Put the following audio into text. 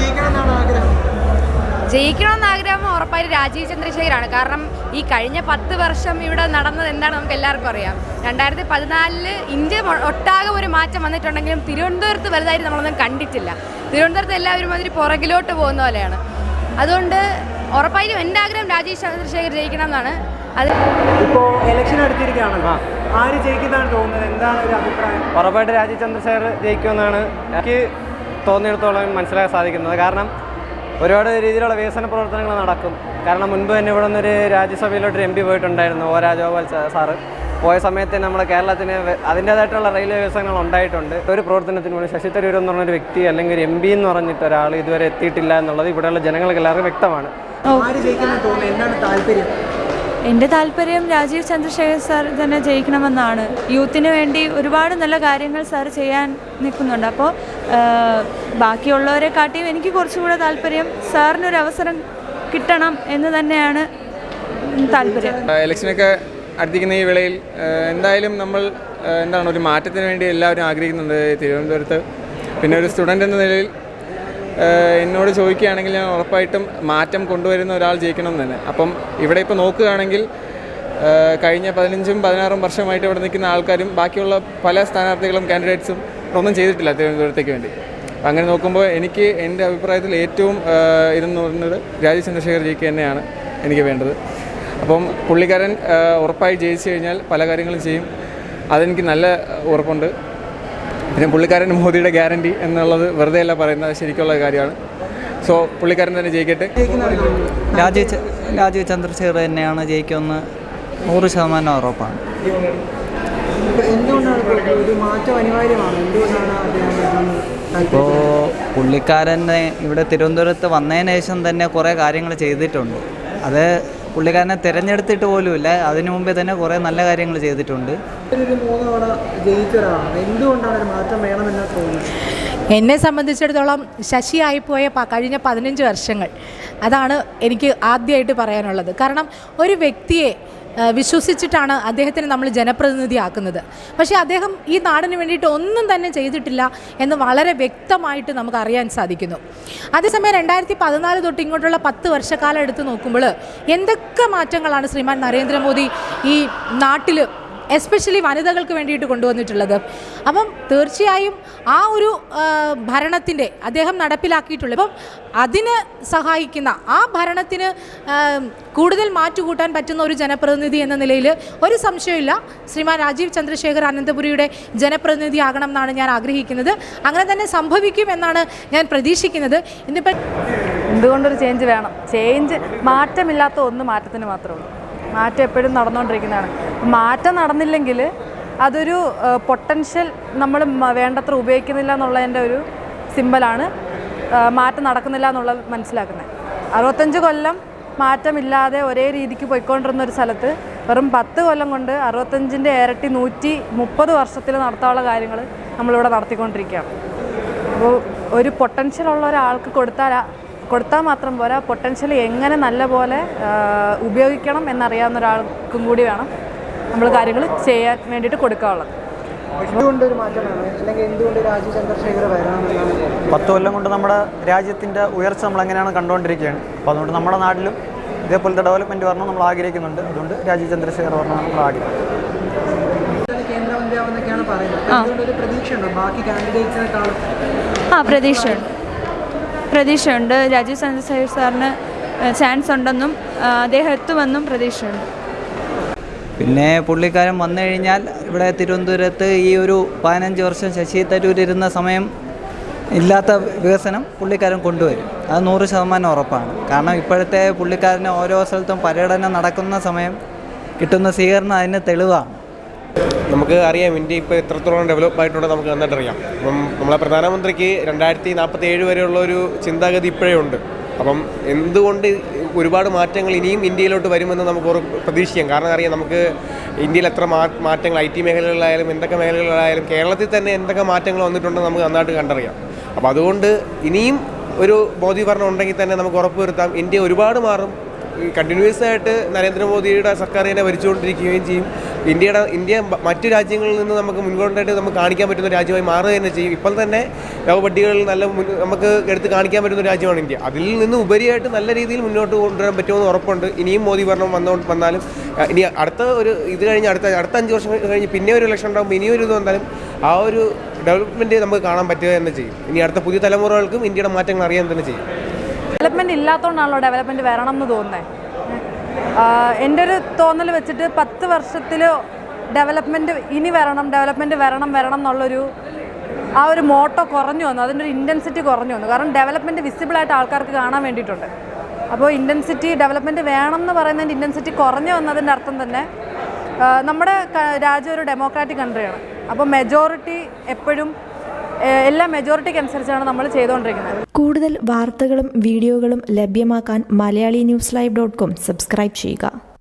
ജയിക്കണമെന്ന് ആഗ്രഹം? ഉറപ്പായിട്ട് രാജീവ് ചന്ദ്രശേഖരാണ്. കാരണം ഈ കഴിഞ്ഞ പത്ത് വർഷം ഇവിടെ നടന്നത് എന്താണ് നമുക്ക് എല്ലാവർക്കും അറിയാം. രണ്ടായിരത്തി പതിനാലിൽ ഇന്ത്യ ഒട്ടാകെ ഒരു മാറ്റം വന്നിട്ടുണ്ടെങ്കിലും തിരുവനന്തപുരത്ത് വലുതായിട്ട് നമ്മളൊന്നും കണ്ടിട്ടില്ല. തിരുവനന്തപുരത്ത് എല്ലാവരും അതിന് പുറകിലോട്ട് പോകുന്ന പോലെയാണ്. അതുകൊണ്ട് ഉറപ്പായിട്ടും എന്റെ ആഗ്രഹം രാജീവ് ചന്ദ്രശേഖർ ജയിക്കണം എന്നാണ് അത് ഇപ്പോൾ ഇലക്ഷൻ അടുത്തിരിക്കുകയാണല്ലോ ആര് ജയിക്കുന്നതാണ് തോന്നുന്നത്? എന്താണ് ഒരു അഭിപ്രായം? ഉറപ്പായിട്ട് രാജീവ് ചന്ദ്രശേഖർ ജയിക്കുമെന്നാണ്. എനിക്ക് തോന്നിയിടത്തോളം മനസ്സിലാക്കാൻ സാധിക്കുന്നത്. കാരണം ഒരുപാട് രീതിയിലുള്ള വികസന പ്രവർത്തനങ്ങൾ നടക്കും. കാരണം മുൻപ് തന്നെ ഇവിടെ നിന്നൊരു രാജ്യസഭയിലോട്ട് എം പി പോയിട്ടുണ്ടായിരുന്നു ഓ രാജഗോപാൽ സാറ്. പോയ സമയത്ത് നമ്മുടെ കേരളത്തിന് അതിന്റേതായിട്ടുള്ള റെയിൽവേ വികസനങ്ങൾ ഉണ്ടായിട്ടുണ്ട്. ഒരു പ്രവർത്തനത്തിന് വേണ്ടി ശശി തരൂർ എന്ന് പറഞ്ഞൊരു വ്യക്തി അല്ലെങ്കിൽ ഒരു എം പി എന്ന് പറഞ്ഞിട്ട് ഒരാൾ ഇതുവരെ എത്തിയിട്ടില്ല എന്നുള്ളത് ഇവിടെയുള്ള ജനങ്ങൾക്ക് എല്ലാവർക്കും വ്യക്തമാണ്. എന്റെ താല്പര്യം രാജീവ് ചന്ദ്രശേഖർ സാർ തന്നെ ജയിക്കണമെന്നാണ്. യൂത്തിന് വേണ്ടി ഒരുപാട് നല്ല കാര്യങ്ങൾ സാർ ചെയ്യാൻ നിൽക്കുന്നുണ്ട്. അപ്പോൾ ബാക്കിയുള്ളവരെ കാട്ടിയും എനിക്ക് കുറച്ചുകൂടെ താല്പര്യം. സാറിനൊരു അവസരം കിട്ടണം എന്ന് തന്നെയാണ് താല്പര്യം. ഇലക്ഷനൊക്കെ അടുത്തിരിക്കുന്ന ഈ വേളയിൽ എന്തായാലും നമ്മൾ എന്താണ് ഒരു മാറ്റത്തിന് വേണ്ടി എല്ലാവരും ആഗ്രഹിക്കുന്നുണ്ട് തിരുവനന്തപുരത്ത്. പിന്നെ ഒരു സ്റ്റുഡന്റ് എന്ന നിലയിൽ എന്നോട് ചോദിക്കുകയാണെങ്കിൽ ഞാൻ ഉറപ്പായിട്ടും മാറ്റം കൊണ്ടുവരുന്ന ഒരാൾ ജയിക്കണം തന്നെ. അപ്പം ഇവിടെ ഇപ്പോൾ നോക്കുകയാണെങ്കിൽ കഴിഞ്ഞ പതിനഞ്ചും പതിനാറും വർഷമായിട്ട് ഇവിടെ നിൽക്കുന്ന ആൾക്കാരും ബാക്കിയുള്ള പല സ്ഥാനാർത്ഥികളും കാൻഡിഡേറ്റ്സും ഒന്നും ചെയ്തിട്ടില്ല തിരുവനന്തപുരത്തേക്ക് വേണ്ടി. അങ്ങനെ നോക്കുമ്പോൾ എനിക്ക് എന്റെ അഭിപ്രായത്തിൽ ഏറ്റവും ഇതെന്ന് പറയുന്നത് രാജീവ് ചന്ദ്രശേഖർ ജിക്ക് തന്നെയാണ് എനിക്ക് വേണ്ടത്. അപ്പം പുള്ളിക്കാരൻ ഉറപ്പായി ജയിച്ചു കഴിഞ്ഞാൽ പല കാര്യങ്ങളും ചെയ്യും. അതെനിക്ക് നല്ല ഉറപ്പുണ്ട്. പിന്നെ പുള്ളിക്കാരൻ മോദിയുടെ ഗ്യാരണ്ടി എന്നുള്ളത് വെറുതെ അല്ല പറയുന്നത് ശരിക്കുള്ള കാര്യമാണ്. സോ പുള്ളിക്കാരൻ തന്നെ ജയിക്കട്ടെ. രാജീവ് രാജീവ് ചന്ദ്രശേഖർ തന്നെയാണ് ജയിക്കുമെന്ന് നൂറ് ശതമാനം ഉറപ്പാണ്. ഇപ്പോൾ ഒരു മാറ്റം അനിവാര്യമാണ്? എന്തുകൊണ്ടാണ് അദ്ദേഹം വരണമെന്ന് ഇപ്പോൾ പുള്ളിക്കാരനെ ഇവിടെ തിരുവനന്തപുരത്ത് വന്നതിന് ശേഷം തന്നെ കുറേ കാര്യങ്ങൾ ചെയ്തിട്ടുണ്ട്. അത് പുള്ളിക്കാരനെ തിരഞ്ഞെടുത്തിട്ട് പോലുമില്ല അതിനു മുമ്പേ തന്നെ കുറേ നല്ല കാര്യങ്ങൾ ചെയ്തിട്ടുണ്ട്. ഒരു മൂന്ന് തവണ എന്തുകൊണ്ടാണ് ഒരു മാറ്റം വേണമെന്ന് തോന്നുന്നത്? എന്നെ സംബന്ധിച്ചിടത്തോളം ശശിയായിപ്പോയ പോയ കഴിഞ്ഞ പതിനഞ്ച് വർഷങ്ങൾ. അതാണ് എനിക്ക് ആദ്യമായിട്ട് പറയാനുള്ളത്. കാരണം ഒരു വ്യക്തിയെ വിശ്വസിച്ചിട്ടാണ് അദ്ദേഹത്തിന് നമ്മൾ ജനപ്രതിനിധിയാക്കുന്നത്. പക്ഷേ അദ്ദേഹം ഈ നാടിന് വേണ്ടിയിട്ട് ഒന്നും തന്നെ ചെയ്തിട്ടില്ല എന്ന് വളരെ വ്യക്തമായിട്ട് നമുക്ക് അറിയാൻ സാധിക്കുന്നു. അതേസമയം രണ്ടായിരത്തി പതിനാല് തൊട്ട് ഇങ്ങോട്ടുള്ള പത്ത് വർഷക്കാലം എടുത്ത് നോക്കുമ്പോൾ എന്തൊക്കെ മാറ്റങ്ങളാണ് ശ്രീമാൻ നരേന്ദ്രമോദി ഈ നാട്ടിൽ എസ്പെഷ്യലി വനിതകൾക്ക് വേണ്ടിയിട്ട് കൊണ്ടുവന്നിട്ടുള്ളത്. അപ്പം തീർച്ചയായും ആ ഒരു ഭരണത്തിന്റെ അദ്ദേഹം നടപ്പിലാക്കിയിട്ടുള്ളത് അപ്പം അതിന് സഹായിക്കുന്ന ആ ഭരണത്തിന് കൂടുതൽ മാറ്റുകൂട്ടാൻ പറ്റുന്ന ഒരു ജനപ്രതിനിധി എന്ന നിലയിൽ ഒരു സംശയമില്ല. ശ്രീമാൻ രാജീവ് ചന്ദ്രശേഖർ അനന്തപുരിയുടെ ജനപ്രതിനിധി ആകണം എന്നാണ് ഞാൻ ആഗ്രഹിക്കുന്നത്. അങ്ങനെ തന്നെ സംഭവിക്കും എന്നാണ് ഞാൻ പ്രതീക്ഷിക്കുന്നത്. ഇന്നിപ്പം എന്തുകൊണ്ടൊരു ചേഞ്ച് വേണം? ചേഞ്ച് മാറ്റമില്ലാത്ത ഒന്ന് മാറ്റത്തിന് മാത്രമേ ഉള്ളൂ. മാറ്റം എപ്പോഴും നടന്നുകൊണ്ടിരിക്കുന്നതാണ്. മാറ്റം നടന്നില്ലെങ്കിൽ അതൊരു പൊട്ടൻഷ്യൽ നമ്മൾ വേണ്ടത്ര ഉപയോഗിക്കുന്നില്ല എന്നുള്ളതിന്റെ ഒരു സിമ്പലാണ് മാറ്റം നടക്കുന്നില്ല എന്നുള്ളത് മനസ്സിലാക്കുന്നത്. അറുപത്തഞ്ച് കൊല്ലം മാറ്റമില്ലാതെ ഒരേ രീതിക്ക് പോയിക്കൊണ്ടിരുന്ന ഒരു സ്ഥലത്ത് വെറും പത്ത് കൊല്ലം കൊണ്ട് അറുപത്തഞ്ചിന്റെ ഇരട്ടി നൂറ്റി മുപ്പത് വർഷത്തിൽ നടത്താനുള്ള കാര്യങ്ങൾ നമ്മളിവിടെ നടത്തിക്കൊണ്ടിരിക്കുകയാണ്. അപ്പോൾ ഒരു പൊട്ടൻഷ്യൽ ഉള്ള ഒരാൾക്ക് കൊടുത്താൽ കൊടുത്താൽ മാത്രം പോരാ. പൊട്ടൻഷ്യൽ എങ്ങനെ നല്ല പോലെ ആ, ഉപയോഗിക്കണം എന്നറിയാവുന്ന ഒരാൾക്കും കൂടി വേണം നമ്മൾ കാര്യങ്ങൾ ചെയ്യാൻ വേണ്ടിയിട്ട് കൊടുക്കാനുള്ളത്. പത്ത് കൊല്ലം കൊണ്ട് നമ്മുടെ രാജ്യത്തിന്റെ ഉയർച്ച നമ്മൾ എങ്ങനെയാണ് കണ്ടുകൊണ്ടിരിക്കുകയാണ്. അപ്പോൾ അതുകൊണ്ട് നമ്മുടെ നാട്ടിലും ഇതേപോലത്തെ ഡെവലപ്മെന്റ് വരണം നമ്മൾ ആഗ്രഹിക്കുന്നുണ്ട്. അതുകൊണ്ട് രാജീവ് ചന്ദ്രശേഖർ വരണം നമ്മൾ ആഗ്രഹിക്കുന്നത് ആ പ്രതീക്ഷയുണ്ട്. പ്രതീക്ഷയുണ്ട്. രാജീവ് ചന്ദ്രശേഖർ സാറിന് ചാൻസ് ഉണ്ടെന്നും അദ്ദേഹം എത്തുമെന്നും പ്രതീക്ഷയുണ്ട്. പിന്നെ പുള്ളിക്കാരൻ വന്നു കഴിഞ്ഞാൽ ഇവിടെ തിരുവനന്തപുരത്ത് ഈ ഒരു പതിനഞ്ച് വർഷം ശശി തരൂർ ഇരുന്ന സമയം ഇല്ലാത്ത വികസനം പുള്ളിക്കാരൻ കൊണ്ടുവരും. അത് നൂറ് ശതമാനം ഉറപ്പാണ്. കാരണം ഇപ്പോഴത്തെ പുള്ളിക്കാരന് ഓരോ സ്ഥലത്തും പര്യടനം നടക്കുന്ന സമയം കിട്ടുന്ന സ്വീകരണം അതിന് തെളിവാണ്. നമുക്ക് അറിയാം ഇന്ത്യ ഇപ്പോൾ എത്രത്തോളം ഡെവലപ്പ് ആയിട്ടുണ്ട് നമുക്ക് നന്നായിട്ട് അറിയാം അപ്പം നമ്മളെ പ്രധാനമന്ത്രിക്ക് രണ്ടായിരത്തി നാൽപ്പത്തി ഏഴ് വരെയുള്ള ഒരു ചിന്താഗതി ഇപ്പോഴേ ഉണ്ട്. അപ്പം എന്തുകൊണ്ട് ഒരുപാട് മാറ്റങ്ങൾ ഇനിയും ഇന്ത്യയിലോട്ട് വരുമെന്ന് നമുക്ക് പ്രതീക്ഷിക്കാം. കാരണം അറിയാം നമുക്ക് ഇന്ത്യയിൽ എത്ര മാറ്റങ്ങൾ ഐ ടി മേഖലകളിലായാലും എന്തൊക്കെ മേഖലകളിലായാലും കേരളത്തിൽ തന്നെ എന്തൊക്കെ മാറ്റങ്ങൾ വന്നിട്ടുണ്ടെന്ന് നമുക്ക് നന്നായിട്ട് കണ്ടറിയാം. അപ്പോൾ അതുകൊണ്ട് ഇനിയും ഒരു മോദി ഭരണം ഉണ്ടെങ്കിൽ തന്നെ നമുക്ക് ഉറപ്പുവരുത്താം ഇന്ത്യ ഒരുപാട് മാറും. കണ്ടിന്യൂസ് ആയിട്ട് നരേന്ദ്രമോദിയുടെ സർക്കാർ തന്നെ ഭരിച്ചുകൊണ്ടിരിക്കുകയും ചെയ്യും. ഇന്ത്യയുടെ ഇന്ത്യ മറ്റു രാജ്യങ്ങളിൽ നിന്ന് നമുക്ക് മുൻകൊണ്ടായിട്ട് നമുക്ക് കാണിക്കാൻ പറ്റുന്ന രാജ്യമായി മാറുക തന്നെ ചെയ്യും. ഇപ്പോൾ തന്നെ ലോകപട്ടികളിൽ നല്ല നമുക്ക് എടുത്ത് കാണിക്കാൻ പറ്റുന്ന രാജ്യമാണ് ഇന്ത്യ. അതിൽ നിന്ന് ഉപരിയായിട്ട് നല്ല രീതിയിൽ മുന്നോട്ട് കൊണ്ടുവരാൻ പറ്റുമെന്ന് ഉറപ്പുണ്ട്. ഇനിയും മോദി ഭരണം വന്നോ വന്നാലും ഇനി അടുത്ത ഒരു ഇത് കഴിഞ്ഞ് അടുത്ത അടുത്ത അഞ്ച് വർഷം കഴിഞ്ഞ് പിന്നെ ഒരു ഇലക്ഷൻ ഉണ്ടാകുമ്പോൾ ഇനിയും ഒരു ഇത് വന്നാലും ആ ഒരു ഡെവലപ്മെന്റ് നമുക്ക് കാണാൻ പറ്റുക തന്നെ ചെയ്യും. ഇനി അടുത്ത പുതിയ തലമുറകൾക്കും ഇന്ത്യയുടെ മാറ്റങ്ങൾ അറിയാൻ തന്നെ ചെയ്യും. ഡെവലപ്മെന്റ് ഇല്ലാത്തതുകൊണ്ടാണല്ലോ ഡെവലപ്മെന്റ് വരണം എന്ന് തോന്നുന്നത് എന്റെ ഒരു തോന്നൽ വെച്ചിട്ട് പത്ത് വർഷത്തിൽ ഡെവലപ്മെന്റ് ഇനി വരണം ഡെവലപ്മെന്റ് വരണം വരണം എന്നുള്ളൊരു ആ ഒരു മോട്ടോ കുറഞ്ഞു വന്നു. അതിന്റെ ഒരു ഇന്റൻസിറ്റി കുറഞ്ഞു വന്നു. കാരണം ഡെവലപ്മെന്റ് വിസിബിളായിട്ട് ആൾക്കാർക്ക് കാണാൻ വേണ്ടിയിട്ടുണ്ട്. അപ്പോൾ ഇന്റൻസിറ്റി ഡെവലപ്മെന്റ് വേണം എന്ന് പറയുന്നതിന്റെ ഇന്റൻസിറ്റി കുറഞ്ഞു വന്നതിന്റെ അർത്ഥം തന്നെ നമ്മുടെ രാജ്യം ഒരു ഡെമോക്രാറ്റിക് കൺട്രിയാണ് അപ്പോൾ മെജോറിറ്റി എപ്പോഴും എല്ലാ മെജോറിറ്റിക്ക് അനുസരിച്ചാണ് നമ്മൾ ചെയ്തുകൊണ്ടിരിക്കുന്നത്. കൂടുതൽ വാർത്തകളും വീഡിയോകളും ലഭ്യമാക്കാൻ Malayali news live dot com subscribe ചെയ്യുക.